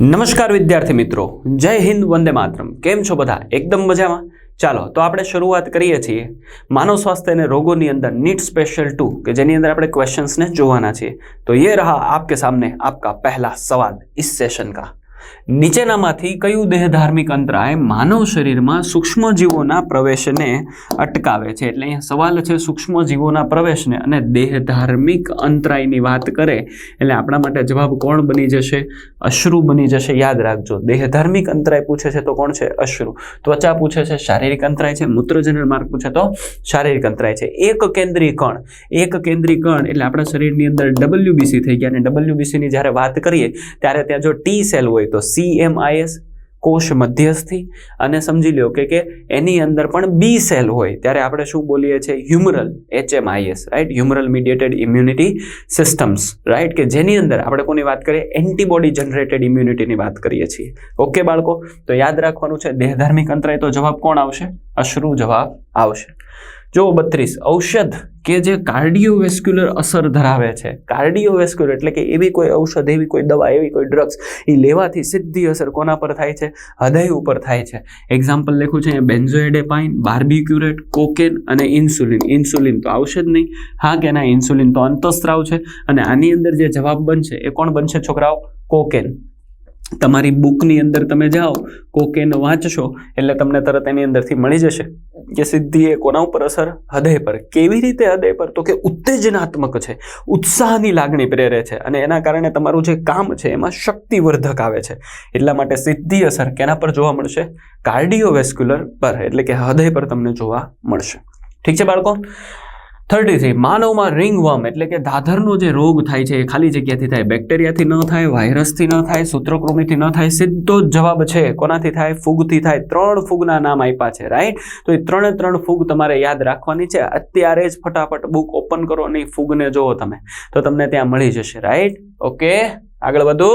નમસ્કાર વિદ્યાર્થી મિત્રો. જય હિન્દ, વંદે માતરમ. કેમ છો બધા? એકદમ મજામાં? ચાલો, તો આપણે શરૂઆત કરીએ છીએ માનવ સ્વાસ્થ્ય અને રોગોની અંદર નીટ સ્પેશિયલ ટુ, કે જેની અંદર આપણે ક્વેશ્ચન્સને જોવાના છીએ. તો એ રહા આપકે સામને આપકા પહેલા સવાલ, ઇસ સેશન કા. નીચેનામાંથી કયું દેહ ધાર્મિક અંતરાય માનવ શરીરમાં સૂક્ષ્મજીવોના પ્રવેશને અટકાવે છે. એટલે અહીંયા સવાલ છે સૂક્ષ્મજીવોના પ્રવેશને અને દેહધાર્મિક અંતરાયની વાત કરે એટલે આપણા માટે જવાબ કોણ બની જશે? અશ્રુ બની જશે. યાદ રાખજો. દેહધાર્મિક અંતરાય પૂછે છે તો કોણ છે? અશ્રુ. ત્વચા પૂછે છે શારીરિક અંતરાય છે. મૂત્રજનર માર્ગ પૂછે તો શારીરિક અંતરાય છે. એક કેન્દ્રીય કણ એક કેન્દ્રીય કણ એટલે આપણા શરીરની અંદર ડબલ્યુબીસી થઈ ગયા. અને ડબલ્યુબીસીની જ્યારે વાત કરીએ ત્યારે ત્યાં જો ટી સેલ હોય તો સીએમઆઈએસ કોષ મધ્યસ્થી. અને સમજી લો કે કે એની અંદર પણ બી સેલ હોય. ત્યારે આપણે શું બોલીએ છીએ? Humoral HMIS right humoral mediated immunity systems right કે જેની અંદર આપણે કોની વાત કરીએ? એન્ટીબોડી જનરેટેડ ઇમ્યુનિટીની વાત કરીએ છીએ. ઓકે બાળકો? તો યાદ રાખવાનું છે, દેહધાર્મિક અંતરાય તો જવાબ કોણ આવશે? અશ્રુ જવાબ આવશે. જો બત્રીસ, ઔષધ કે જે કાર્ડિયોવેસ્ક્યુલર અસર ધરાવે છે. કાર્ડિયોવેસ્ક્યુલર એટલે કે એવી કોઈ ઔષધ, એવી કોઈ દવા, એવી કોઈ ડ્રગ્સ એ લેવાથી સીધી અસર કોના પર થાય છે? હૃદય ઉપર થાય છે. એક્ઝામ્પલ લખ્યું છે બેન્ઝોએડેપાઇન, બાર્બીક્યુરેટ, કોકેન અને ઇન્સ્યુલિન ઇન્સ્યુલિન તો આવશે નહીં. હા કે ઇન્સ્યુલિન તો અંતસ્ત્રાવ છે. અને આની અંદર જે જવાબ બનશે, એ કોણ બનશે છોકરાઓ? કોકેન. તમારી બુકની અંદર તમે જાઓ, કોકેન વાંચશો, એટલે તમને તરત એની અંદરથી મળી જશે કે સિદ્ધિ એ કોના ઉપર અસર? હૃદય પર. કેવી રીતે હૃદય પર? તો કે ઉત્તેજનાત્મક છે. ઉત્સાહની લાગણી પ્રેરે છે. અને એના કારણે તમારું જે કામ છે, એમાં શક્તિવર્ધક આવે છે. એટલા માટે સિદ્ધિ અસર કેના પર જોવા મળશે? કાર્ડિયોવેસ્ક્યુલર પર, એટલે કે હૃદય પર તમને જોવા મળશે. ઠીક છે, બાળકો? થર્ટી થ્રી માનવમાં રિંગવર્મ એટલે કે દાધરનો જે રોગ થાય છે એ ખાલી જગ્યાથી થાય, બેક્ટેરિયાથી ન થાય, વાયરસથી ન થાય સૂત્રકૃમિથી ન થાય, સીધો જ જવાબ છે કોનાથી થાય? ફૂગથી થાય. ત્રણ ફૂગના નામ આપ્યા છે રાઈટ તો એ ત્રણે ત્રણ ફૂગ તમારે યાદ રાખવાની છે. અત્યારે જ ફટાફટ બુક ઓપન કરો અને ફૂગને જુઓ તમે. તો તમને ત્યાં મળી જશે રાઈટ ઓકે આગળ વધો.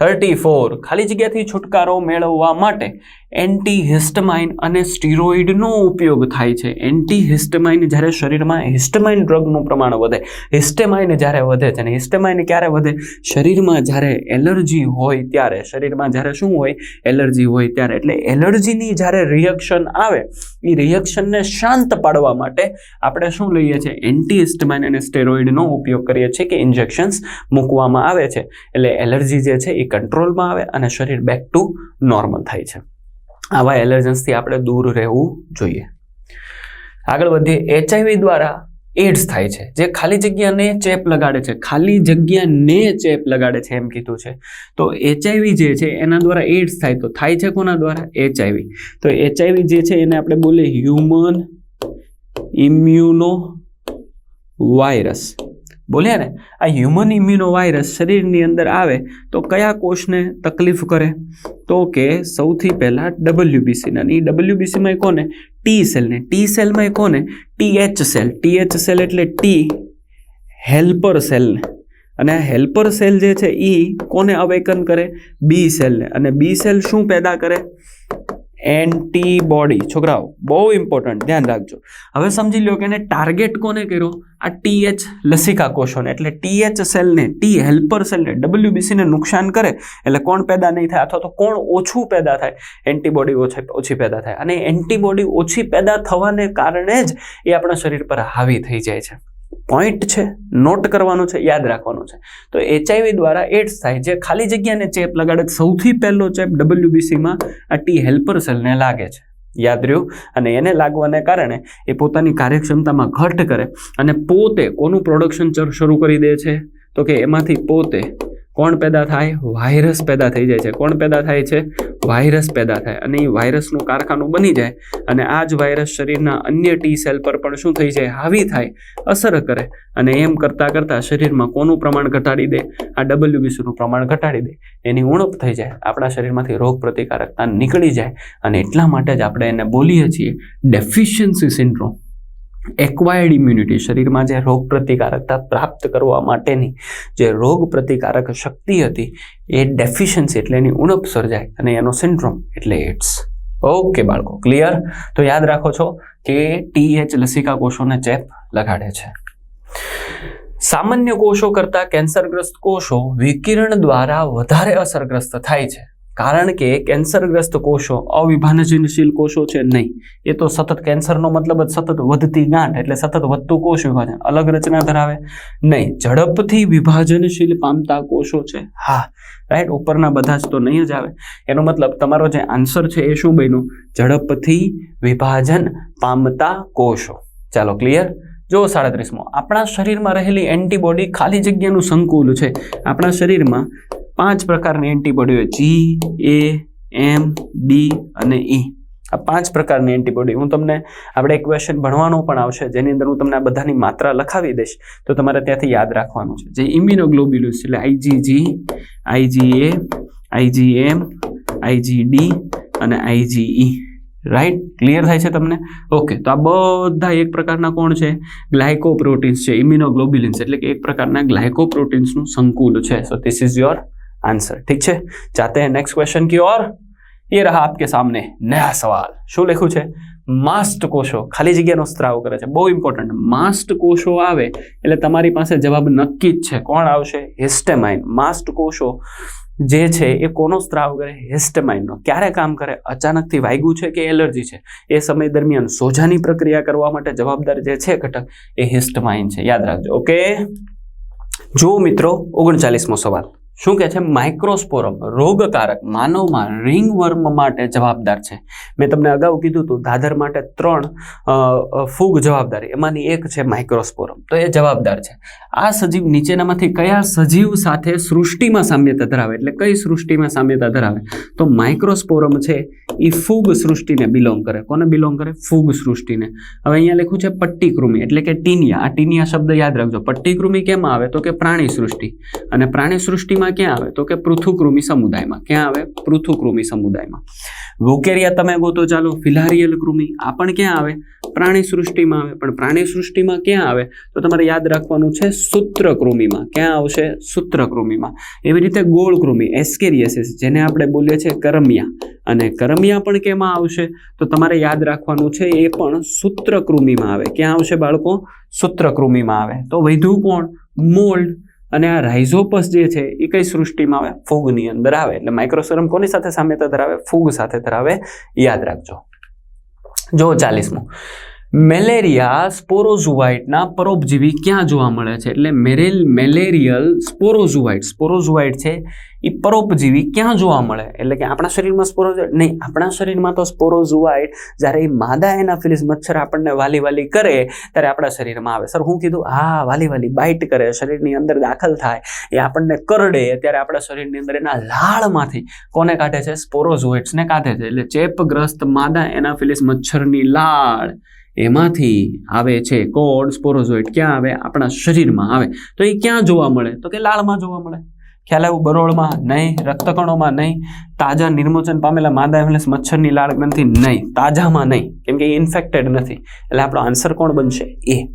થર્ટી ફોર ખાલી જગ્યાથી છુટકારો મેળવવા માટે એન્ટીહિસ્ટમાઇન અને સ્ટીરોઇડનો ઉપયોગ થાય છે. એન્ટીહિસ્ટમાઇન જ્યારે શરીરમાં હિસ્ટમાઇન ડ્રગનું પ્રમાણ વધે, હિસ્ટેમાઇન જ્યારે વધે છે અને હિસ્ટેમાઇન ક્યારે વધે? શરીરમાં જ્યારે એલર્જી હોય ત્યારે. શરીરમાં જ્યારે શું હોય? એલર્જી હોય ત્યારે. એટલે એલર્જીની જ્યારે રિએક્શન આવે એ રિએક્શનને શાંત પાડવા માટે આપણે શું લઈએ છીએ? એન્ટીહિસ્ટમાઇન અને સ્ટેરોઇડનો ઉપયોગ કરીએ છીએ કે ઇન્જેક્શન્સ મૂકવામાં આવે છે. એટલે એલર્જી જે છે એ કંટ્રોલમાં આવે અને શરીર બેક ટુ નોર્મલ થાય છે. આવા એલર્જન્સથી આપણે દૂર રહેવું જોઈએ. આગળ વધીએ. એચઆઈવી દ્વારા એડ્સ થાય છે. જે ખાલી જગ્યાને ચેપ લગાડે છે. ખાલી જગ્યાને ચેપ લગાડે છે એમ કીધું છે. તો એચઆઈવી જે છે, એના દ્વારા એડ્સ થાય. તો થાય છે કોના દ્વારા? એચઆઈવી તો એચઆઈવી જે છે, એને આપણે બોલીએ હ્યુમન ઇમ્યુનો વાયરસ બોલ્યા ને? આ હ્યુમન ઇમ્યુનો વાયરસ શરીરની અંદર આવે તો કયા કોષને તકલીફ કરે? તો કે સૌથી પહેલાં ડબલ્યુબીસીના એ ડબલ્યુબીસીમાં કોને? ટી સેલને ટી સેલમાં કોને ટીએચ સેલ ટીએચ સેલ એટલે ટી હેલ્પર સેલને અને આ હેલ્પર સેલ જે છે એ કોને અવેકન કરે? બી સેલને અને બી સેલ શું પેદા કરે? એન્ટીબોડી. છોકરાઓ, બહુ ઇમ્પોર્ટન્ટ ધ્યાન રાખજો. હવે સમજી લો કે એને ટાર્ગેટ કોને કર્યો? આ ટીએચ લસિકા કોષોને. એટલે ટીએચ સેલને ટી હેલ્પર સેલને ડબલ્યુબીસીને નુકસાન કરે, એટલે કોણ પેદા નહીં થાય? અથવા તો કોણ ઓછું પેદા થાય? એન્ટીબોડી ઓછી ઓછી પેદા થાય. અને એન્ટીબોડી ઓછી પેદા થવાને કારણે જ એ આપણા શરીર પર હાવી થઈ જાય છે. પોઈન્ટ છે નોટ કરવાનું છે, યાદ રાખવાનું છે. તો એચઆઈવી દ્વારા એડ્સ થાય જે ખાલી જગ્યાને ચેપ લગાડે સૌથી પહેલો ચેપ ડબલ્યુબીસીમાં આ ટી હેલ્પર સેલને લાગે છે. યાદ રહ્યું? અને એને લાગવાને કારણે એ પોતાની કાર્યક્ષમતામાં ઘટ કરે અને પોતે કોનું પ્રોડક્શન શરૂ કરી દે છે? તો કે એમાંથી પોતે કોણ પેદા થાય? વાયરસ પેદા થઈ જાય છે. કોણ પેદા થાય છે? વાયરસ પેદા થાય. અને એ વાયરસનું કારખાનું બની જાય અને આ જ વાયરસ શરીરના અન્ય ટી સેલ પર પણ શું થઈ જાય? હાવી થાય, અસર કરે. અને એમ કરતાં કરતાં શરીરમાં કોનું પ્રમાણ ઘટાડી દે? આ ડબલ્યુબીસીનું પ્રમાણ ઘટાડી દે. એની ઉણપ થઈ જાય. આપણા શરીરમાંથી રોગ પ્રતિકારકતા નીકળી જાય. અને એટલા માટે જ આપણે એને બોલીએ છીએ ડેફિશિયન્સી સિન્ડ્રોમ એક્વાયર્ડ ઇમ્યુનિટી શરીરમાં જે રોગ પ્રતિકારકતા પ્રાપ્ત કરવા માટેની જે રોગ પ્રતિકારક શક્તિ હતી, એ ડેફિશિયન્સી એટલે એની ઉણપ સર્જાય અને એનો સિન્ડ્રોમ એટલે એડ્સ ઓકે બાળકો ક્લિયર તો યાદ રાખો છો કે ટીએચ લસિકા કોષોને ચેપ લગાડે છે. સામાન્ય કોષો કરતાં કેન્સરગ્રસ્ત કોષો વિકિરણ દ્વારા વધારે અસરગ્રસ્ત થાય છે. કારણ કે કેન્સરગ્રસ્ત કોષો અવિભાજનશીલ કોષો છે નહીં. એ તો સતત કેન્સરનો મતલબ જ સતત વધતી ગાંઠ એટલે સતત વધતું કોષ વિભાજન. અલગ રચના ધરાવે? નહીં. ઝડપથી વિભાજનશીલ પામતા કોષો છે. હા રાઈટ ઉપરના બધા જ તો નહીં જ આવે. એનો મતલબ તમારો જે આન્સર છે એ શું બન્યું? ઝડપથી વિભાજન પામતા કોષો. ચાલો ક્લિયર જો સાડત્રીસમો. આપણા શરીરમાં રહેલી એન્ટીબોડી ખાલી જગ્યાનું સંકુલ છે. આપણા શરીરમાં પાંચ પ્રકારની એન્ટીબોડી હોય જી એ એમ ડી અને ઈ આ પાંચ પ્રકારની એન્ટીબોડી. હું તમને આપણે એક ક્વેશ્ચન ભણવાનો પણ આવશે, જેની અંદર હું તમને આ બધાની માત્રા લખાવી દઈશ, તો તમારે ત્યાંથી યાદ રાખવાનું છે. જે ઇમ્યુનોગ્લોબ્યુલ્સ એટલે આઈજીજી આઈજીએ આઈજીએમ આઈજીડી અને આઈજીઈ રાઈટ ક્લિયર થાય છે તમને? ઓકે તો આ બધા એક પ્રકારના કોણ છે? ગ્લાયકોપ્રોટીન્સ છે, ઇમ્યુનોગ્લોબ્યુલિન્સ, એટલે કે એક પ્રકારના ગ્લાયકોપ્રોટીન્સનું સંકુલ છે. So this is your answer ठीक છે जाते हैं नेक्स्ट क्वेश्चन की ओर ये रहा आपके सामने नया सवाल શું લખ્યું છે માસ્ટ કોષો ખાલી જગ્યાનો સ્ત્રાવ કરે છે બહુ ઇમ્પોર્ટન્ટ માસ્ટ કોષો આવે એટલે તમારી પાસે જવાબ નક્કી જ છે કોણ આવશે હિસ્ટેમાઇન માસ્ટ કોષો જે છે એ કોનો સ્ત્રાવ કરે હિસ્ટેમાઇનનો ક્યારે કામ કરે અચાનકથી વાગ્યું છે કે એલર્જી છે એ સમય દરમિયાન સોજાની પ્રક્રિયા કરવા માટે જવાબદાર જે છે ઘટક એ હિસ્ટમાઇન છે યાદ રાખજો ઓકે જો મિત્રો ઓગણચાલીસમો સવાલ શું કહે છે? માઇક્રોસ્પોરમ રોગકારક, માનવમાં રિંગવર્મ માટે જવાબદાર છે. મેં તમને અગાઉ કીધું હતું ધાધર માટે ત્રણ ફૂગ જવાબદાર, એમાંની એક છે માઇક્રોસ્પોરમ તો એ જવાબદાર છે. આ સજીવ નીચેનામાંથી કયા સજીવ સાથે સૃષ્ટિમાં સામ્યતા ધરાવે? એટલે કઈ સૃષ્ટિમાં સામ્યતા ધરાવે? તો માઇક્રોસ્પોરમ છે એ ફૂગ સૃષ્ટિને બિલોંગ કરે. કોને બિલોંગ કરે? ફૂગ સૃષ્ટિને. હવે અહીંયા લખ્યું છે પટ્ટીકૃમિ, એટલે કે ટીનિયા. આ ટીનિયા શબ્દ યાદ રાખજો. પટ્ટીકૃમિ કેમ આવે? તો કે પ્રાણી સૃષ્ટિ. અને પ્રાણી સૃષ્ટિમાં ક્યાં આવે? તો કે પૃથુકૃમિ સમુદાયમાં. ક્યાં આવે? પૃથુકૃમિ સમુદાયમાં. વોકેરિયા તમે ગોતો ચાલો, ફિલારિયલ કૃમિ, આ પણ ક્યાં આવે? પ્રાણી સૃષ્ટિમાં આવે. પણ પ્રાણી સૃષ્ટિમાં ક્યાં આવે? તો તમારે યાદ રાખવાનું છે સૂત્રકૃમિમાં. ક્યાં આવશે? સૂત્રકૃમિમાં. એવી રીતે ગોળકૃમિ એસ્કેરિયસિસ, જેને આપણે બોલીએ છીએ કરમિયા. અને કરમિયા પણ કેમાં આવશે? તો તમારે યાદ રાખવાનું છે એ પણ સૂત્રકૃમિમાં આવે. ક્યાં આવશે બાળકો? સૂત્રકૃમિમાં આવે. તો વધુ કોણ? મોલ્ડ. અને આ રાઇઝોપસ જે છે, એ કઈ સૃષ્ટિમાં આવે? ફૂગની અંદર આવે. એટલે માઇક્રોસરમ કોની સાથે સામ્યતા ધરાવે? ફૂગ સાથે ધરાવે? યાદ રાખજો. જો ચાલીસમું. મેલેરિયા સ્પોરોઝુવાઇટના પરોપજીવી ક્યાં જોવા મળે છે? એટલે મેરેલ મેલેરિયલ સ્પોરોઝુવાઇટ. સ્પોરોઝુવાઇટ છે એ પરોપજીવી ક્યાં જોવા મળે? એટલે કે આપણા શરીરમાં સ્પોરોઝુવાઇટ નહીં, આપણા શરીરમાં તો સ્પોરોઝુવાઇટ જ્યારે એ માદા એનાફિલિસ મચ્છર આપણને વાલી વાલી કરે ત્યારે આપણા શરીરમાં આવે. સર, હું કીધું, હા, વાલી વાલી બાઇટ કરે, શરીરની અંદર દાખલ થાય, એ આપણને કરડે ત્યારે આપણા શરીરની અંદર એના લાળમાંથી કોને કાઢે છે? સ્પોરોઝુવાઇટ્સને કાઢે છે. એટલે ચેપગ્રસ્ત માદા એનાફિલિસ મચ્છરની લાળ. એમાંથી આવે છે કોડ સ્પોરોઝોઇટ ક્યાં આવે? આપણા શરીરમાં આવે. તો એ ક્યાં જોવા મળે? તો કે લાળમાં જોવા મળે. ખ્યાલ આવ્યું? બરોળમાં નહીં, રક્તકણોમાં નહીં, તાજા નિર્મોચન પામેલા માદા એમ્બ્યુલન્સ મચ્છરની લાળ ગ્રંથિ નહીં, તાજામાં નહીં, કેમ કે ઇન્ફેક્ટેડ નથી. એટલે આપણો આન્સર કોણ બનશે? એ.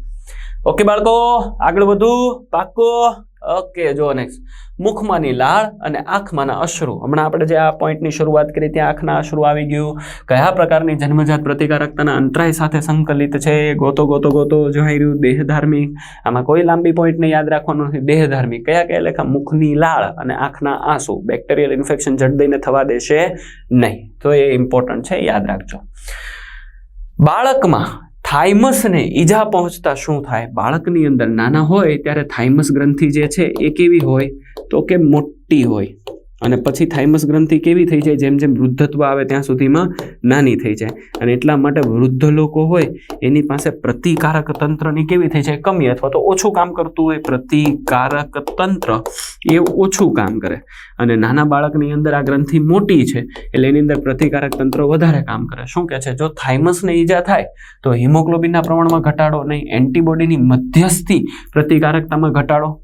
ઓકે બાળકો, આગળ વધુ. પાક્કો. ઓકે જો નેક્સ્ટ મુખમાંની લાળ અને આંખમાંના અશ્રુ. હમણાં આપણે જે આ પોઈન્ટની શરૂઆત કરી, ત્યાં આંખના અશ્રુ આવી ગયું. કયા પ્રકારની જન્મજાત પ્રતિકારકતાના અંતરાય સાથે સંકલિત છે? ગોતો ગોતો ગોતો જોઈ રહ્યું દેહધાર્મિક. આમાં કોઈ લાંબી પોઈન્ટને યાદ રાખવાનું નથી. દેહધાર્મિક. કયા કયા લેખા? મુખની લાળ અને આંખના આંસુ. બેક્ટેરિયલ ઇન્ફેક્શન જડદઈને થવા દેશે નહીં. તો એ ઇમ્પોર્ટન્ટ છે, યાદ રાખજો. બાળકમાં થાઇમસને ઈજા પહોંચતા શું થાય? બાળકની અંદર નાના હોય ત્યારે થાઇમસ ગ્રંથિ જે છે એ કેવી હોય? તો કે મોટી હોય. અને પછી થાઇમસ ગ્રંથિ કેવી થઈ જાય? જેમ જેમ વૃદ્ધત્વ આવે ત્યાં સુધીમાં નાની થઈ જાય. અને એટલા માટે વૃદ્ધ લોકો હોય, એની પાસે પ્રતિકારક તંત્રની કેવી થઈ જાય? કમી અથવા તો ઓછું કામ કરતું હોય, પ્રતિકારક તંત્ર એ ઓછું કામ કરે. અને નાના બાળકની અંદર આ ગ્રંથિ મોટી છે, એટલે એની અંદર પ્રતિકારક તંત્ર વધારે કામ કરે. શું કહે છે? જો થાઇમસને ઈજા થાય, તો હિમોગ્લોબિનના પ્રમાણમાં ઘટાડો નહીં, એન્ટીબોડીની મધ્યસ્થી પ્રતિકારકતામાં ઘટાડો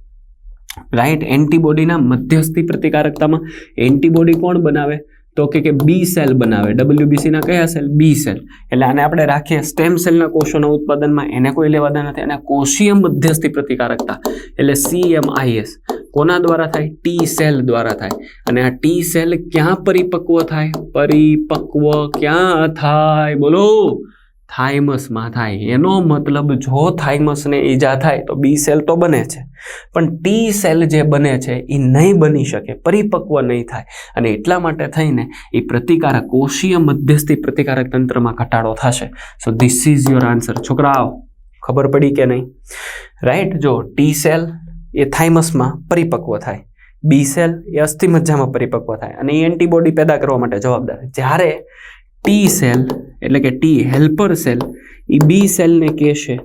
રાઈટ, એન્ટીબોડીના મધ્યસ્થી પ્રતિકારકતામાં એન્ટીબોડી કોણ બનાવે? તો કે કે બી સેલ બનાવે. ડબલ્યુબીસીના કયા સેલ? બી સેલ. એટલે આને આપણે રાખીએ સ્ટેમ સેલના કોષોના ઉત્પાદનમાં. એને કોઈ લેવાના નથી. અને કોષીય મધ્યસ્થી પ્રતિકારકતા. એટલે સીએમઆઈએસ કોના દ્વારા થાય? ટી સેલ દ્વારા થાય. અને આ ટી સેલ ક્યાં પરિપક્વ થાય? પરિપક્વ ક્યાં થાય? બોલો. થાઇમસમાં થાય. એનો મતલબ જો થાઇમસને ઈજા થાય તો બી સેલ તો બને છે. પણ ટી સેલ જે બને છે, એ નહીં બની શકે, પરિપક્વ નહીં થાય. અને એટલા માટે થઈને એ પ્રતિકારક કોષીય મધ્યસ્થી પ્રતિકારક તંત્રમાં ઘટાડો થશે. So this is your answer છોકરાઓ, ખબર પડી કે નહીં? રાઈટ જો ટી સેલ એ થાઇમસમાં પરિપક્વ થાય. બી સેલ એ અસ્થિમજ્જામાં પરિપક્વ થાય. અને એ એન્ટીબોડી પેદા કરવા માટે જવાબદાર. જ્યારે ટી સેલ એટલે કે ટી હેલ્પર સેલ એ બી સેલને કહેશે.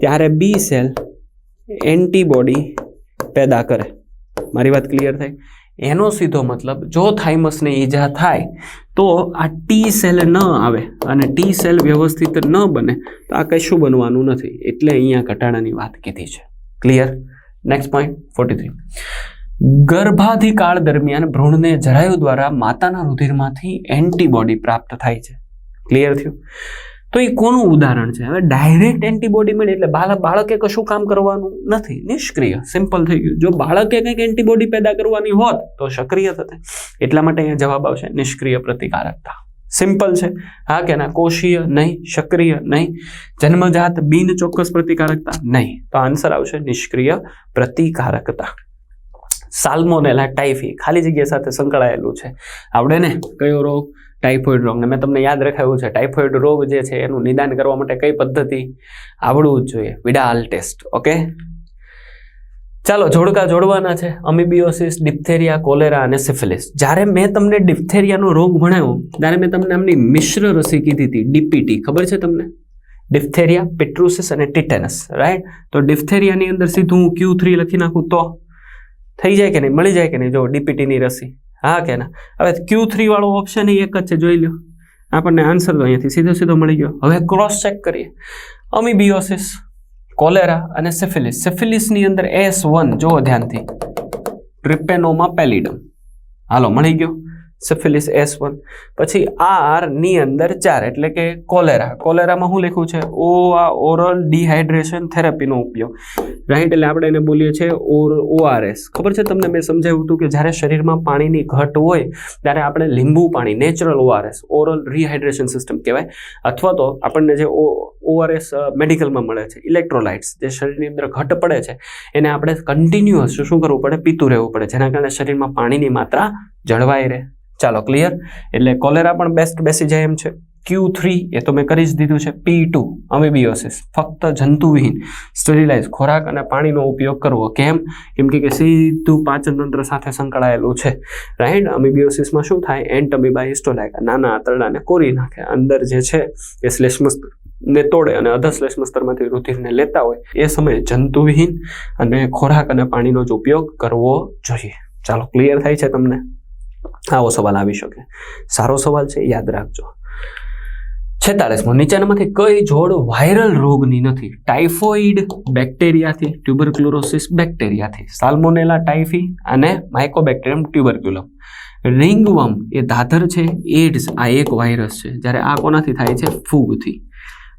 ત્યારે બી સેલ એન્ટીબોડી પેદા કરે. મારી વાત ક્લિયર થઈ એનો સીધો મતલબ, જો થાઇમસને ઈજા થાય, તો આ ટી સેલ ન આવે અને ટી સેલ વ્યવસ્થિત ન બને, તો આ કશું બનવાનું નથી. એટલે અહીંયા ઘટાડાની વાત કીધી છે. Clear next point forty three ગર્ભાધિકાળ દરમિયાન ભ્રૂણને જરાયુ દ્વારા માતાના રુધિરમાંથી એન્ટીબોડી પ્રાપ્ત થાય છે. ક્લિયર થયું? તો એ કોનું ઉદાહરણ છે? હવે ડાયરેક્ટ એન્ટીબોડી મળે એટલે બાળક બાળકે કશું કામ કરવાનું નથી. નિષ્ક્રિય. સિમ્પલ થઈ ગયું. જો બાળકે કંઈક એન્ટીબોડી પેદા કરવાની હોત, તો સક્રિય થતે. એટલા માટે અહીંયા જવાબ આવશે નિષ્ક્રિય પ્રતિકારકતા. સિમ્પલ છે. હા કે ના? કોષીય નહીં, સક્રિય નહીં. જન્મજાત બિન ચોક્કસ પ્રતિકારકતા નહીં. તો આન્સર આવશે નિષ્ક્રિય પ્રતિકારકતા. સાલ્મોનેલા ટાઇફી ખાલી જગ્યા સાથે સંકળાયેલું છે. આવડે ને? કયો રોગ? ટાઇફોઇડ રોગ ને. મેં તમને યાદ રખાવ્યું છે ટાઇફોઇડ રોગ જે છે, એનું નિદાન કરવા માટે કઈ પદ્ધતિ? આવડવું જ જોઈએ. Widal test, okay? ચાલો, જોડકા જોડવાના છે. અમીબિયોસિસ, ડિપ્થેરિયા, કોલેરા અને સિફિલિસ. જ્યારે મેં તમને ડિપ્થેરિયાનો રોગ ભણાવ્યો ત્યારે મેં તમને આમની મિશ્ર રસી કીધી હતી, ડીપીટી. ખબર છે તમને? ડિપ્થેરિયા, પેટ્રુસિસ અને ટિટેનસ રાઈટ તો ડિપ્થેરિયાની અંદર સીધું હું ક્યુ થ્રી લખી નાખું તો? થઈ જાય કે નહીં? મળી જાય કે નહીં? જો, ડીપીટીની રસી. હા કે ના? હવે ક્યુ થ્રી વાળો ઓપ્શન એક જ છે, જોઈ લો આપણને આન્સર તો અહીંયાથી સીધો સીધો મળી ગયો. હવે ક્રોસ ચેક કરીએ. અમીબિયોસિસ કોલેરા અને સેફિલિસ સેફિલિસની અંદર એસ વન જુઓ ધ્યાનથી. ટ્રિપેનોમા પેલિડમ હાલો, મળી ગયો. Syphilis S one. પછી આરની અંદર ચાર, એટલે કે કોલેરા. કોલેરામાં શું લખ્યું છે? ઓ આ ઓરલ ડિહાઇડ્રેશન થેરાપીનો ઉપયોગ. રાઈટ, એટલે આપણે એને બોલીએ છીએ ઓર, ઓઆરએસ. ખબર છે તમને? મેં સમજાવ્યું હતું કે જ્યારે શરીરમાં પાણીની ઘટ હોય, ત્યારે આપણે લીંબુ પાણી, natural ORS, oral rehydration system કહેવાય. અથવા તો આપણને જે ઓઆરએસ મેડિકલમાં મળે છે. ઇલેક્ટ્રોલાઇટ્સ જે શરીરની અંદર ઘટ પડે છે, એને આપણે કન્ટિન્યુઅસ શું કરવું પડે? પીતું રહેવું પડે, જેના કારણે શરીરમાં પાણીની માત્રા જળવાઈ રહે. ચાલો ક્લિયર એટલે કોલેરા પણ બેસ્ટ બેસી જાય એમ છે. ક્યુ થ્રી એ તો મેં કરી જ દીધું છે. પી ટુ અમીબિયોસિસ ફક્ત જંતુવિહીન સ્ટરીલાઇઝ ખોરાક અને પાણીનો ઉપયોગ કરવો. કેમ? કેમ કે સીધું પાચન તંત્ર સાથે સંકળાયેલું છે. રાઈટ અમીબિયોસિસમાં શું થાય? એન્ટ અમીબા હિસ્ટોલાઇકા નાના આંતરડાને કોરી નાખે. અંદર જે છે એ શ્લેષ્મસ્તર ને તોડે અને અધશ્લેષ્મ સ્તરમાંથી રુધિરને લેતા હોય, એ સમયે જંતુવિહીન અને ખોરાક અને પાણીનો જ ઉપયોગ કરવો જોઈએ. ચાલો ક્લિયર થાય છે તમને? આવો સવાલ આવી શકે. સારો સવાલ છે, યાદ રાખજો. છેતાળીસમો નીચેનામાંથી કઈ જોડ વાયરલ રોગની નથી? ટાઇફોઇડ બેક્ટેરિયાથી ટ્યુબરક્લોરોસિસ બેક્ટેરિયાથી સાલ્મોનેલા ટાઇફી અને માઇકોબેક્ટેરિયમ ટ્યુબરક્યુલમ રિંગવમ એ ધાધર છે એડ્સ આ એક વાયરસ છે. જ્યારે આ કોનાથી થાય છે? ફૂગથી.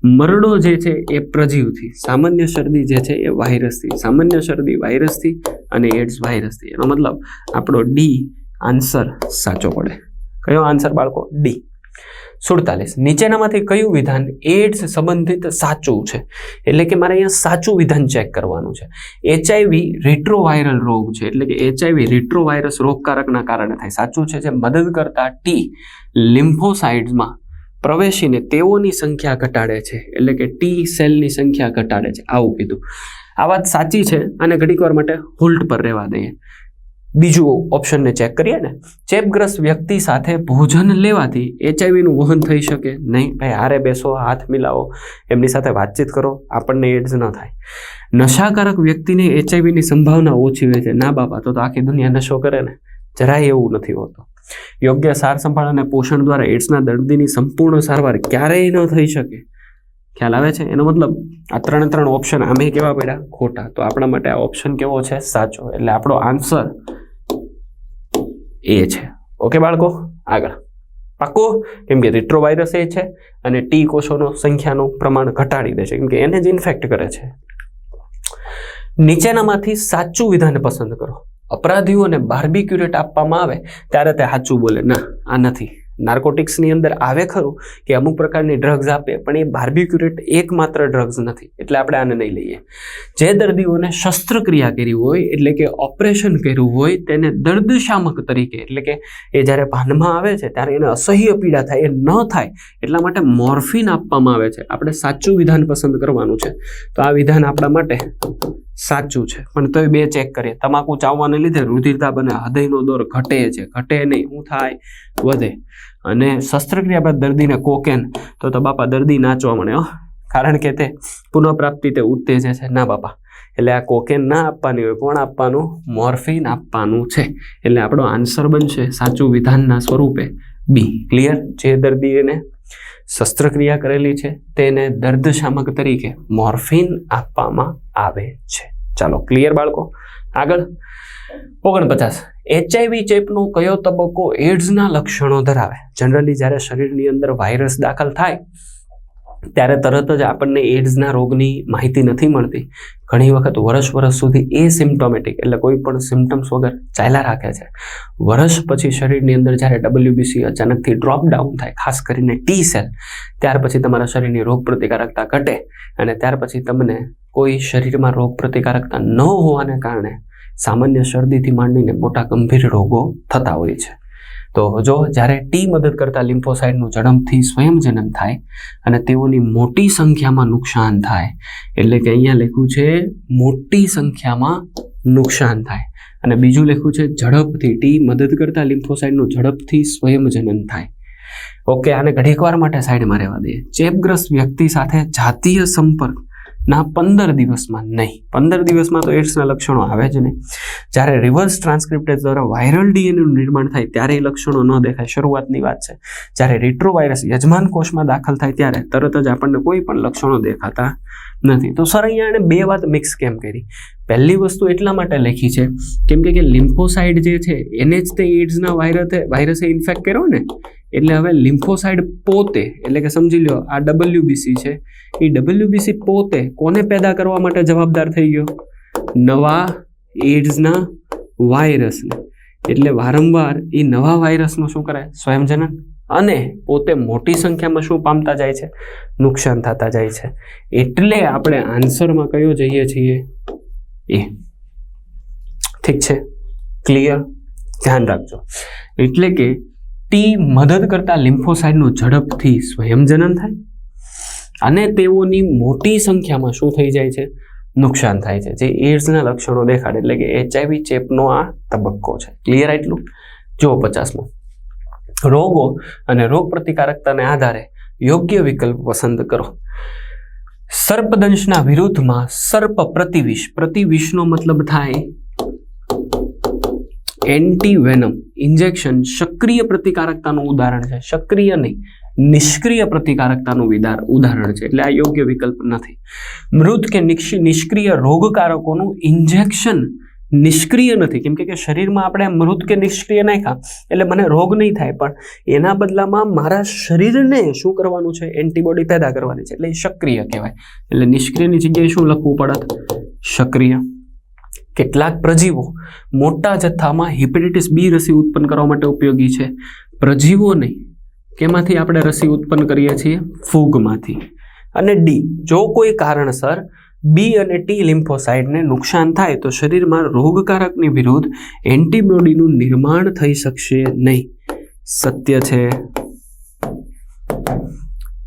મરડો જે છે એ પ્રજીવથી, સામાન્ય શરદી જે છે એ વાયરસથી, સામાન્ય શરદી વાયરસથી અને એડ્સ વાયરસથી. એનો મતલબ આપણો ડી આન્સર સાચો પડે. કયો આન્સર બાળકો? ડી સુડતાલીસ. નીચેનામાંથી કયું વિધાન એડ્સ સંબંધિત સાચું છે? એટલે કે મારે અહીંયા સાચું વિધાન ચેક કરવાનું છે. એચઆઈવી રિટ્રોવાયરલ રોગ છે. એટલે કે એચઆઈવી રિટ્રોવાયરસ રોગકારકના કારણે થાય. સાચું છે? જે મદદ કરતા ટી લિમ્ફોસાઇડ્સમાં પ્રવેશીને તેઓની સંખ્યા ઘટાડે છે. એટલે કે ટી સેલની સંખ્યા ઘટાડે છે. આવું કીધું. આ વાત સાચી છે અને ઘડીક વાર માટે હોલ્ટ પર રહેવા દઈએ. બીજું ઓપ્શનને ચેક કરીએ ને. ચેપગ્રસ્ત વ્યક્તિ સાથે ભોજન લેવાથી એચઆઈવીનું વહન થઈ શકે નહીં. ભાઈ, હારે બેસો, હાથ મિલાવો. એમની સાથે વાતચીત કરો. આપણને એડ્સ ન થાય. નશાકારક વ્યક્તિને એચઆઈવીની સંભાવના ઓછી હોય છે. ના બાપા તો આખી દુનિયા નશો કરે ને. જરાય એવું નથી હોતું. યોગ્ય સાર સંભાળ અને પોષણ દ્વારા એડ્સના દર્દીની સંપૂર્ણ સારવાર ક્યારેય ન થઈ શકે. ખ્યાલ આવે છે? એનો મતલબ આ ત્રણે ત્રણ ઓપ્શન આમે કેવા પડ્યા? ખોટા. તો આપણા માટે આ ઓપ્શન કેવો છે? સાચો. એટલે આપણો આન્સર એ છે. ઓકે બાળકો? આગળ. પાકો કેમ કે રિટ્રોવાયરસ એ છે અને ટી કોષોનો સંખ્યાનું પ્રમાણ ઘટાડી દે છે. કેમ કે એને જ ઇન્ફેક્ટ કરે છે. નીચેનામાંથી સાચું વિધાન પસંદ કરો. અપરાધીઓને બાર્બીક્યુરેટ આપવામાં આવે ત્યારે તે સાચું બોલે. ના આ નથી. નાર્કોટિક્સની અંદર આવે ખરું કે અમુક પ્રકારની ડ્રગ્સ આપે, પણ એ બાર્બીક્યુરેટ એકમાત્ર ડ્રગ્સ નથી. એટલે આપણે આને નહીં લઈએ. જે દર્દીઓને શસ્ત્રક્રિયા કરી હોય, એટલે કે ઓપરેશન કર્યું હોય, તેને દર્દશામક તરીકે, એટલે કે એ જ્યારે ભાનમાં આવે છે, ત્યારે એને અસહ્ય પીડા થાય, એ ન થાય, એટલા માટે મોર્ફિન આપવામાં આવે છે. આપણે સાચું વિધાન પસંદ કરવાનું છે. તો આ વિધાન આપણા માટે સાચું છે. પણ તોય બે ચેક કરીએ. તમાકુ ચાવવાને લીધે રુધિરતા બને, હૃદયનો દોર ઘટે છે. ઘટે નહીં શું થાય વધે. અને શસ્ત્રક્રિયા બાદ દર્દીને કોકેન તો તો બાપા દર્દી નાચવા મળે, હો. કારણ કે તે પુનઃપ્રાપ્તિ તે ઉત્તેજે છે. ના બાપા, એટલે આ કોકેન ના આપવાની હોય કોણ આપવાનું મોર્ફિન આપવાનું છે. એટલે આપણો આન્સર બનશે સાચું વિધાનના સ્વરૂપે. B, clear? જે દર્દીને શસ્ત્રક્રિયા કરેલી છે, તેને દર્દશામક તરીકે મોર્ફિન આપવામાં આવે છે. ચાલો, ક્લિયર બાળકો? આગળ. ઓગણપચાસ. એચઆઈવી ચેપનો કયો તબક્કો એડ્સના લક્ષણો ધરાવે? જનરલી જ્યારે શરીરની અંદર વાયરસ દાખલ થાય, ત્યારે તરત જ આપણને એડ્સના રોગની માહિતી નથી મળતી. ઘણી વખત વર્ષ વર્ષ સુધી એ સિમ્ટોમેટિક એટલે કોઈ પણ સિમ્ટમ્સ વગર ચાલ્યા રાખે છે. વર્ષ પછી શરીરની અંદર જ્યારે ડબલ્યુબીસી અચાનકથી ડ્રોપ ડાઉન થાય, ખાસ કરીને ટી સેલ ત્યાર પછી તમારા શરીરની રોગ પ્રતિકારકતા ઘટે અને ત્યાર પછી તમને કોઈ શરીરમાં રોગ પ્રતિકારકતા ન હોવાને કારણે સામાન્ય શરદીથી માંડીને મોટા ગંભીર રોગો થતા હોય છે. તો જો જ્યારે ટી મદદ કરતા લિમ્ફોસાઇડનું ઝડપથી સ્વયંજનન થાય અને તેઓની મોટી સંખ્યામાં નુકસાન થાય, એટલે કે અહીંયા લખ્યું છે મોટી સંખ્યામાં નુકસાન થાય. અને બીજું લખ્યું છે ઝડપથી ટી મદદ કરતા લિમ્ફોસાઇડનું ઝડપથી સ્વયંજનન થાય. ઓકે, આને ઘડીકવાર માટે સાઈડમાં રહેવા દઈએ. ચેપગ્રસ્ત વ્યક્તિ સાથે જાતીય સંપર્ક ના, પંદર દિવસમાં નહીં. પંદર દિવસમાં તો એડ્સના લક્ષણો આવે જ નહીં. જ્યારે રિવર્સ ટ્રાન્સક્રિપ્ટેજ દ્વારા વાયરલ ડીએનએનું નિર્માણ થાય ત્યારે એ લક્ષણો ન દેખાય. શરૂઆતની વાત છે. જ્યારે રિટ્રોવાયરસ યજમાન કોષમાં દાખલ થાય ત્યારે તરત જ આપણને કોઈ પણ લક્ષણો દેખાતા નથી. તો સર, અહીંયા એણે બે વાત મિક્સ કેમ કરી? પહેલી વસ્તુ એટલા માટે લખી છે, કેમ કે લિમ્ફોસાઇડ જે છે, એને જ તે એડ્સના વાયરસે વાયરસે ઇન્ફેક્ટ કર્યો ને, એટલે હવે લિમ્ફોસાઇડ પોતે, એટલે કે સમજી લો આ ડબલ્યુબીસી છે, એ ડબલ્યુબીસી પોતે કોને પેદા કરવા માટે જવાબદાર થઈ ગયો? નવા એડ્સના વાયરસને એટલે વારંવાર એ નવા વાયરસનું શું કરે સ્વયંજનન. અને પોતે મોટી સંખ્યામાં શું પામતા જાય છે? નુકસાન થતા જાય છે. એટલે આપણે આન્સરમાં કયો જઈએ છીએ? એ. ઠીક છે. ક્લિયર ધ્યાન રાખજો. એટલે કે ટી મદદ કરતા લિમ્ફોસાઇડનું ઝડપથી સ્વયંજનન થાય અને તેઓની મોટી સંખ્યામાં શું થઈ જાય છે? નુકસાન થાય છે. જે એડ્સના લક્ષણો દેખાડે. એટલે કે એચઆઈવી ચેપનો આ તબક્કો છે. ક્લિયર એટલું જો પચાસમો. રોગો અને રોગ પ્રતિકારકતાને આધારે યોગ્ય વિકલ્પ પસંદ કરો. સર્પદંશના વિરુદ્ધમાં સર્પ પ્રતિવિષ. પ્રતિવિષનો મતલબ થાય એન્ટીવેનમ ઇન્જેક્શન સક્રિય પ્રતિકારકતાનું ઉદાહરણ છે. સક્રિય નહીં, નિષ્ક્રિય પ્રતિકારકતાનું વિદાર, ઉદાહરણ છે. એટલે આ યોગ્ય વિકલ્પ નથી. મૃત કે નિષ્ક્રિય રોગકારકોનું ઇન્જેક્શન નિષ્ક્રિય નથી. કેમ કે શરીરમાં આપણે મૃત કે નિષ્ક્રિય નાખ્યા, એટલે મને રોગ નહીં થાય, પણ એના બદલામાં મારા શરીરને શું કરવાનું છે? એન્ટીબોડી પેદા કરવાની છે. એટલે એ સક્રિય કહેવાય. એટલે નિષ્ક્રિયની જગ્યાએ શું લખવું પડત? સક્રિય. કેટલાક પ્રજીવો મોટા જથ્થામાં હિપેટાઇટિસ બી રસી ઉત્પન્ન કરવા માટે ઉપયોગી છે. પ્રજીવો નહીં. કેમાંથી આપણે રસી ઉત્પન્ન કરીએ છીએ? ફૂગમાંથી. અને ડી, જો કોઈ કારણસર બી અને ટી લિમ્ફોસાઇડને નુકસાન થાય તો શરીરમાં રોગકારકની વિરુદ્ધ એન્ટીબોડીનું નિર્માણ થઈ શકશે નહીં. સત્ય છે.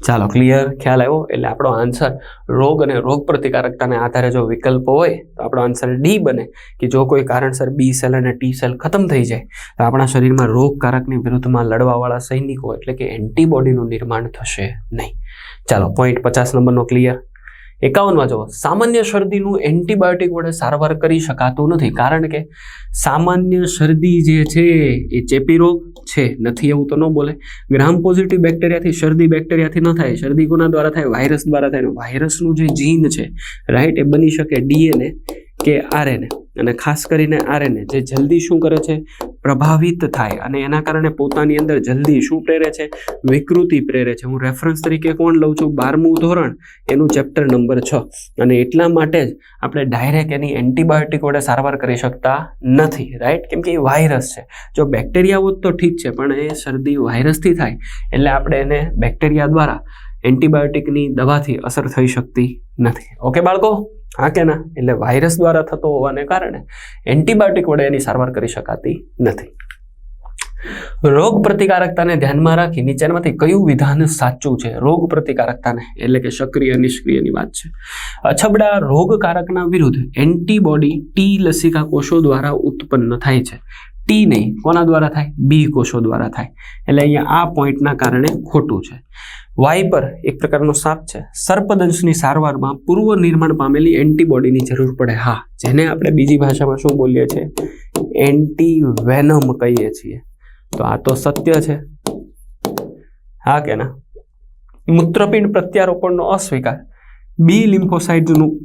ચાલો ક્લિયર ખ્યાલ આવ્યો? એટલે આપણો આન્સર રોગ અને રોગ પ્રતિકારકતાને આધારે જો વિકલ્પ હોય, તો આપણો આન્સર ડી બને કે જો કોઈ કારણસર બી સેલ અને ટી સેલ ખતમ થઈ જાય, તો આપણા શરીરમાં રોગકારકની વિરુદ્ધમાં લડવાવાળા સૈનિકો એટલે કે એન્ટીબોડીનું નિર્માણ થશે નહીં. ચાલો પોઈન્ટ પચાસ નંબરનો ક્લિયર એકાવનમાં જુઓ સામાન્ય શરદીનું એન્ટીબાયોટિક વડે સારવાર કરી શકાતું નથી, કારણ કે સામાન્ય શરદી જે છે એ ચેપી રોગ છે, નથી એવું તો ન બોલે. ગ્રામ પોઝિટિવ બેક્ટેરિયાથી શરદી બેક્ટેરિયાથી ન થાય, શરદી કોના દ્વારા થાય, વાયરસ દ્વારા થાય. વાયરસનું જે જીન છે રાઈટ એ બની શકે ડીએનએ કે આરએનએ. અને ખાસ કરીને આરએનએ, જે જલ્દી શું કરે છે પ્રભાવિત થાય અને એના કારણે પોતાની અંદર જલ્દી શું પ્રેરે છે? વિકૃતિ પ્રેરે છે. હું રેફરન્સ તરીકે કોણ લઉં છું? બારમું ધોરણ, એનું ચેપ્ટર નંબર છ. અને એટલા માટે જ આપણે ડાયરેક્ટ એની એન્ટીબાયોટિક વડે સારવાર કરી શકતા નથી રાઈટ કેમ કે એ વાયરસ છે. જો બેક્ટેરિયા તો ઠીક છે, પણ એ શરદી વાયરસથી થાય, એટલે આપણે એને બેક્ટેરિયા દ્વારા એન્ટીબાયોટિકની દવાથી અસર થઈ શકતી નથી. ઓકે બાળકો? હા કે ના? એટલે વાયરસ દ્વારા થતો હોવાને કારણે એન્ટીબાયોટિક વડે એની સારવાર કરી શકાતી નથી. રોગ પ્રતિકારકતાને ધ્યાનમાં રાખી નીચેનામાંથી કયું વિધાન સાચું છે? રોગ પ્રતિકારકતાને, એટલે કે સક્રિય નિષ્ક્રિયની વાત છે. અછબડા રોગકારકના વિરુદ્ધ એન્ટીબોડી ટી લસિકા કોષો દ્વારા ઉત્પન્ન થાય છે. ટી નહીં, કોના દ્વારા થાય? બી કોષો દ્વારા થાય. એટલે અહીંયા આ પોઈન્ટના કારણે ખોટું છે. વાઇપર એક પ્રકારનો સાપ છે. સર્પદંશની સારવારમાં પૂર્વ નિર્માણ પામેલી એન્ટીબોડીની જરૂર પડે. હા, જેને આપણે બીજી ભાષામાં શું બોલીએ છીએ? એન્ટી વેનમ કહીએ છીએ. તો આ તો સત્ય છે. હા કે ના? મૂત્રપિંડ પ્રત્યારોપણનો અસ્વીકાર. બી લિમ્ફોસાઇડનું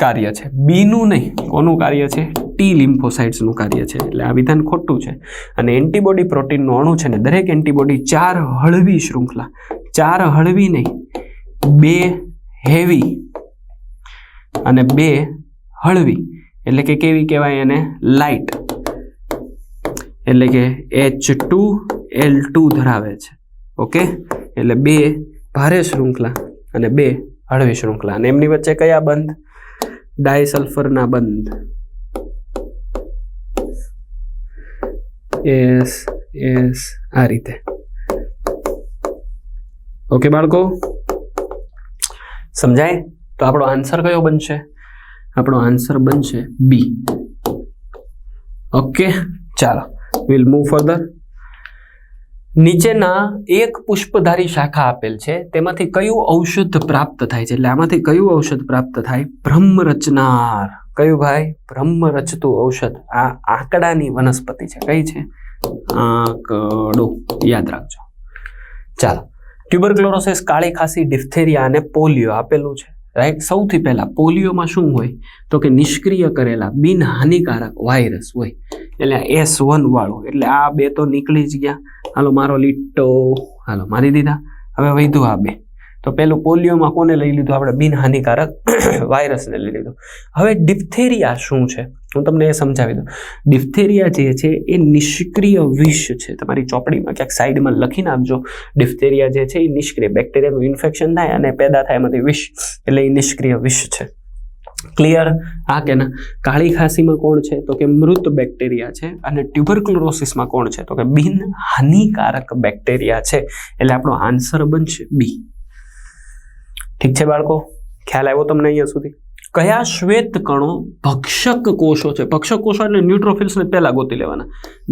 કાર્ય છે. બીનું નહીં. કોનું કાર્ય છે? ટી લિમ્ફોસાઇટ્સનું કાર્ય છે. એટલે આ વિધાન ખોટું છે. અને એન્ટીબોડી પ્રોટીનનું અણુ છે ને, દરેક એન્ટીબોડી ચાર હળવી શૃંખલા, ચાર હળવી નહીં, બે હેવી અને બે હળવી. એટલે કે કેવી કહેવાય એને? લાઇટ. એટલે કે એચ ટુ એલ ટુ ધરાવે છે. ઓકે? એટલે બે ભારે શૃંખલા અને બે હળવી શૃંખલા. અને એમની વચ્ચે કયા બંધ? ડાયસલ્ફરના બંધ. એસ એસ આ રીતે ઓકે બાળકો સમજાય? તો આપણો આન્સર કયો બનશે? આપણો આન્સર બનશે બી ઓકે ચાલો. વિલ મૂવ ફર્ધર નીચેના એક પુષ્પધારી શાખા આપેલ છે. તેમાંથી કયું ઔષધ પ્રાપ્ત થાય છે? એટલે આમાંથી કયું ઔષધ પ્રાપ્ત થાય? બ્રહ્મ રચનાર કયું ભાઈ? બ્રહ્મ રચતું ઔષધ. આ આંકડાની વનસ્પતિ છે. કઈ છે? આંકડો. યાદ રાખજો. ચાલો. ટ્યુબરક્લોરોસિસ કાળી ખાંસી, ડિફ્થેરિયા અને પોલિયો આપેલું છે. રાઈટ સૌથી પહેલા પોલિયોમાં શું હોય? તો કે નિષ્ક્રિય કરેલા બિનહાનિકારક વાયરસ હોય. એટલે એસ વન વાળું. એટલે આ બે તો નીકળી જ ગયા. હાલો, મારો લીટો. હાલો, મારી દીધા. હવે વધ્યું આ બે. તો પેલું પોલિયોમાં કોને લઈ લીધું? આપણે બિનહાનિકારક વાયરસને લઈ લીધું. હવે ડિફ્થેરિયા શું છે? હું તમને એ સમજાવી દઉં. ડિફ્થેરિયા જે છે, એ નિષ્ક્રિય વિષ છે. તમારી ચોપડીમાં ક્યાંક સાઈડમાં લખી નાખજો. ડિફ્થેરિયા જે છે, એ નિષ્ક્રિય બેક્ટેરિયાનું ઇન્ફેક્શન થાય અને પેદા થાય એમાંથી વિષ. એટલે એ નિષ્ક્રિય વિષ છે. ક્લિયર હા કે ના? કાળી ખાંસીમાં કોણ છે? તો કે મૃત બેક્ટેરિયા છે. અને ટ્યુબરક્લોરોસિસમાં કોણ છે? તો કે બિન હાનિકારક બેક્ટેરિયા છે. એટલે આપણો આન્સર બનશે બી. ઠીક છે બાળકો? ખ્યાલ આવ્યો તમને અહીંયા સુધી? કયા શ્વેત કણો ભક્ષક કોષો છે? ભક્ષક કોષો એટલે ન્યુટ્રોફિલ્સને પહેલાં ગોતી લેવાના.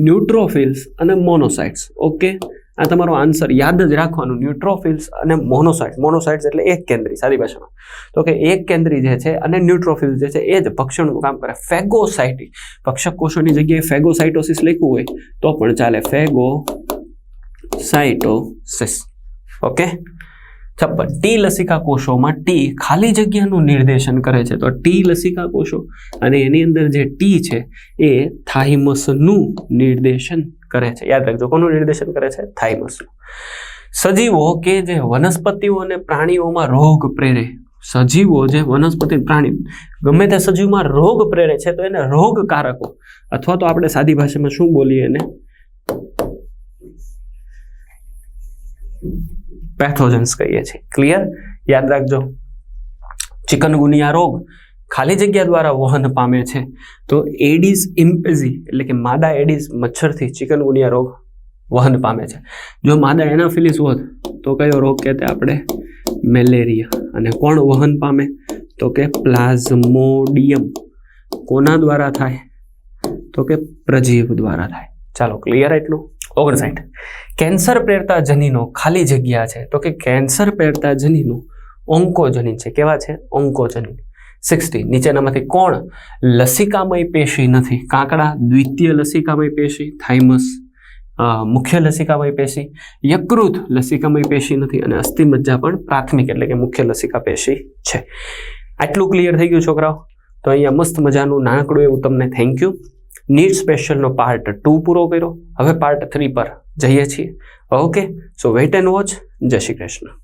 ન્યુટ્રોફિલ્સ અને મોનોસાઇટ્સ ઓકે આ તમારો આન્સર યાદ જ રાખવાનું. ન્યુટ્રોફિલ્સ અને મોનોસાઇટ્સ મોનોસાઇટ્સ એટલે એક કેન્દ્રી સારી ભાષામાં. તો કે એક કેન્દ્રી જે છે અને ન્યુટ્રોફિલ્સ જે છે, એ જ ભક્ષણનું કામ કરે. ફેગોસાઇટી ભક્ષક કોષોની જગ્યાએ ફેગોસાઇટોસિસ લખ્યું હોય, તો પણ ચાલે. ફેગો સાઇટોસિસ ઓકે છપ્પન. ટી લસિકા કોષોમાં ટી ખાલી જગ્યાનું નિર્દેશન કરે છે. તો ટી લસિકા કોષો અને એની અંદર જે ટી છે, એ થાઇમસનું નિર્દેશન કરે છે. યાદ રાખજો, કોનું નિર્દેશન કરે છે? થાઇમસનું. સજીવો કે જે વનસ્પતિઓ અને પ્રાણીઓમાં રોગ પ્રેરે. સજીવો જે વનસ્પતિ પ્રાણી, ગમે તે સજીવમાં રોગ પ્રેરે છે, તો એને રોગકારકો, અથવા તો આપણે સાદી ભાષામાં શું બોલીએ એને? પેથોજન્સ કહીએ છીએ. ક્લિયર યાદ રાખજો. ચિકનગુનિયા રોગ ખાલી જગ્યા દ્વારા વહન પામે છે. તો એડિસ ઇમ્પેઝી એટલે કે માદા એડિસ મચ્છરથી ચિકનગુનિયા રોગ વહન પામે છે. જો માદા એનાફિલિસ હોત, તો કયો રોગ કહેતે આપણે? મેલેરિયા. અને કોણ વહન પામે? તો કે પ્લાઝમોડિયમ. કોના દ્વારા થાય? તો કે પ્રજીવ દ્વારા થાય. ચાલો ક્લિયર એટલું? ઓગણસાઠ. કેન્સર પ્રેરતા જનીનો ખાલી જગ્યા છે. તો કે કેન્સર પ્રેરતા જનીનો ઓન્કોજનીન છે. કેવા છે? ઓન્કોજનીન સિક્સટી નીચેનામાંથી કોણ? લસિકામય પેશી નથી. કાંકડા, દ્વિતીય લસિકામય પેશી થાઇમસ મુખ્ય લસિકામય પેશી, યકૃત લસિકામય પેશી નથી અને અસ્થિમજ્જા પણ પ્રાથમિક એટલે કે મુખ્ય લસિકા પેશી છે. આટલું ક્લિયર થઈ ગયું, છોકરાઓ? તો અહીંયા મસ્ત મજાનું નાનકડું એવું તમને થેન્ક યુ નીટ સ્પેશિયલનો પાર્ટ ટુ પૂરો કર્યો. હવે પાર્ટ થ્રી પર જઈએ છીએ. Okay so wait and watch જય શ્રી કૃષ્ણ.